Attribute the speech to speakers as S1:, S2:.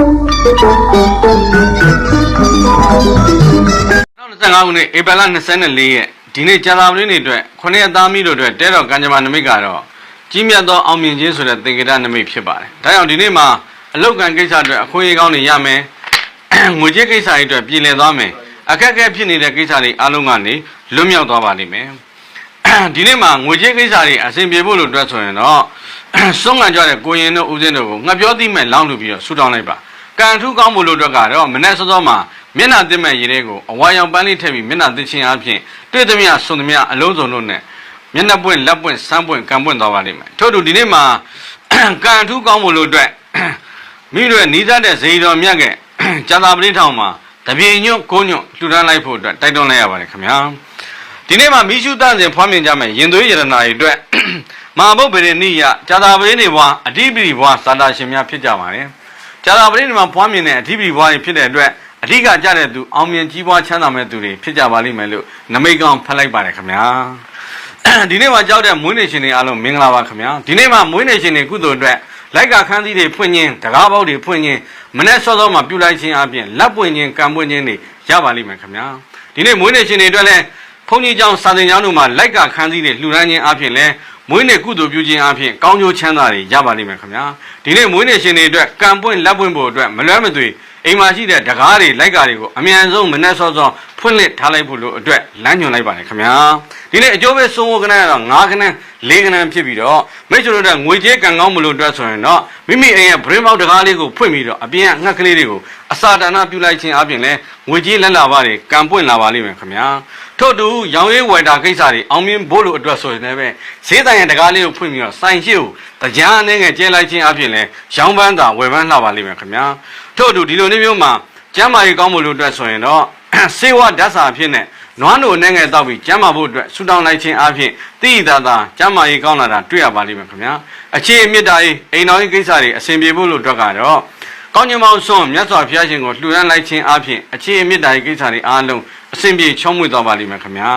S1: 2025ခုနှစ်ဧပြီလ24ရက်ဒီနေ့ကြာသပတေးနေ့အတွက်ခொနည်းအသားမီးတို့အတွက်တဲတော်ကံကြမ္မာနမိတ်ကတော့ကြီးမြတ်သောအောင်မြင်ခြင်းဆိုတဲ့သင်္ကေတနမိတ်ဖြစ်ပါတယ်။ဒါကြောင့်ဒီနေ့မှာအလုတ်ကံကိစ္စအတွက်အခွင့်အရေးကောင်းတွေရမယ်။ငွေကြေးကိစ္စတွေအတွက်ပြည်လည်သွားမယ်။အခက်အခဲဖြစ်နေတဲ့ကိစ္စတွေအလုံးကနေလွတ်မြောက်သွားပါလိမ့်မယ်။ဒီနေ့မှာငွေကြေးကိစ္စတွေအဆင်ပြေဖို့လို့အတွက်ဆိုရင်တော့စွန့်ငံကြတဲ့ကိုရင်တို့ဦးစင်းတို့ကိုငှက်ပြောသိမဲ့လောင်းလူပြီးတော့ဆူတောင်းလိုက်ပါ ကံထူးကောင်းဖို့လို့အတွက်ကတော့မနေ့စောစောမှာမျက်နှာသစ်မဲ့ရေတွေကိုအဝါရောင်ပန်းလေးထည့်ပြီးမျက်နှာသစ်ချင်းအပြင်တွေ့သမျှဆွန်သမျှအလုံးစုံတို့နဲ့မျက်နှာပွင့်လက်ပွင့်ဆန်းပွင့်ကံပွင့်သွားပါလိမ့်မယ်ထို့တူဒီနေ့မှာကံထူးကောင်းဖို့လို့အတွက်မိတို့ရဲ့နီးစပ်တဲ့ဇေယီတော်မြတ်ကဇာတာပတိထောင်မှာတပြေညွတ်ကိုညွတ်လှူဒန်းလိုက်ဖို့အတွက်တိုက်တွန်းလိုက်ရပါတယ်ခင်ဗျာဒီနေ့မှာမိရှုတန့်စင်ဖွားမြင်ကြမယ်ရင်သွေးရတနာတွေအတွက်မဟာဘုတ်ဗေဒနိယဇာတာပရိနေဘွားအဓိပတိဘွားသာတာရှင်များဖြစ်ကြပါတယ် ဇာတာပရိနေမှာဖွားမြင်တဲ့အဓိပတိဘွားတွေဖြစ်တဲ့အတွက်အဓိကကြတဲ့သူအောင်မြင်ကြီးပွားချမ်းသာမဲ့သူတွေဖြစ်ကြပါလိမ့်မယ်လို့နမိတ်ကောင်းဖတ်လိုက်ပါတယ်ခင်ဗျာဒီနေ့မှာကြောက်တဲ့မွေးနေ့ရှင်တွေအားလုံးမင်္ဂလာပါခင်ဗျာဒီနေ့မှာမွေးနေ့ရှင်တွေကုသိုလ်အတွက်လိုက်ကခန်းသီးတွေဖွင့်ခြင်းတကားပေါက်တွေဖွင့်ခြင်းမနေ့စောစောမှာပြုလိုက်ခြင်းအပြင်လက်ပွင့်ခြင်းကံပွင့်ခြင်းတွေရပါလိမ့်မယ်ခင်ဗျာဒီနေ့မွေးနေ့ရှင်တွေအတွက်လည်းဘုန်းကြီးကျောင်းစာသင်ကျောင်းတို့မှာလိုက်ကခန်းစည်းတွေလှူဒန်းခြင်းအပြင်လဲ မွေးနေ့ကုသိုလ်ပြုခြင်းအပြင်ကောင်းကျိုးချမ်းသာတွေရပါလိမ့်မယ်ခင်ဗျာဒီနေ့မွေးနေ့ရှင်တွေအတွက်ကံပွင့်လက်ပွင့်ဖို့အတွက်မလွဲမသွေအိမ်မှာရှိတဲ့တကားတွေလိုက်ကာတွေကိုအမြန်ဆုံးမနှက်စောစောဖွင့်လှစ်ထားလိုက်ဖို့လို့အတွက်လမ်းညွှန်လိုက်ပါတယ်ခင်ဗျာဒီနေ့အကျိုးပဲစိုးဝကနန်းကတော့9ကနန်း4ကနန်းဖြစ်ပြီးတော့မိတ်ဆွေတို့ကငွေကြေးကံကောင်းမလို့အတွက်ဆိုရင်တော့မိမိအိမ်ရဲ့ဗရင်ပေါက်တကားလေးကိုဖွင့်ပြီးတော့အပြင်ကငှက်ကလေးတွေကိုအစာဒါနပြုလိုက်ခြင်းအပြင်လဲငွေကြေးလက်လာပါတွေကံပွင့်လာပါလိမ့်မယ်ခင်ဗျာ ထို့တူရောင်ရဲဝယ်တာကိစ္စတွေအောင်မြင်ဖို့လို့အတွက်ဆိုရင်လည်းပဲဈေးတိုင်ရတကားလေးကိုဖွင့်ပြီးတော့စိုင်ရှိကိုတရားအနေနဲ့ကျဲလိုက်ခြင်းအပြင်လဲရောင်းပန်းတာဝယ်ပန်းလှပါလိမ့်မယ်ခင်ဗျာထို့တူဒီလိုမျိုးမျိုးမှာကျမ်းမာရေးကောင်းဖို့လို့အတွက်ဆိုရင်တော့စေဝဓာတ်စာအဖြစ်နဲ့နွားနိုနဲ့ငယ်တောက်ပြီးကျမ်းမာဖို့အတွက်ဆူတောင်းလိုက်ခြင်းအပြင်တိတိသားသားကျမ်းမာရေးကောင်းလာတာတွေ့ရပါလိမ့်မယ်ခင်ဗျာအခြေအမြင့်တာရေးအိမ်တော်ရေးကိစ္စတွေအဆင်ပြေဖို့လို့အတွက်ကတော့ ကောင်းကျင်မောင်ဆွန်မြတ်စွာဘုရားရှင်ကိုလှူဒန်းလိုက်ခြင်းအပြင်အခြေအမြင့်တာရေးကိစ္စတွေအားလုံးအစဉ်ပြေချောမွေ့သွားပါလိမ့်မယ်ခင်ဗျာ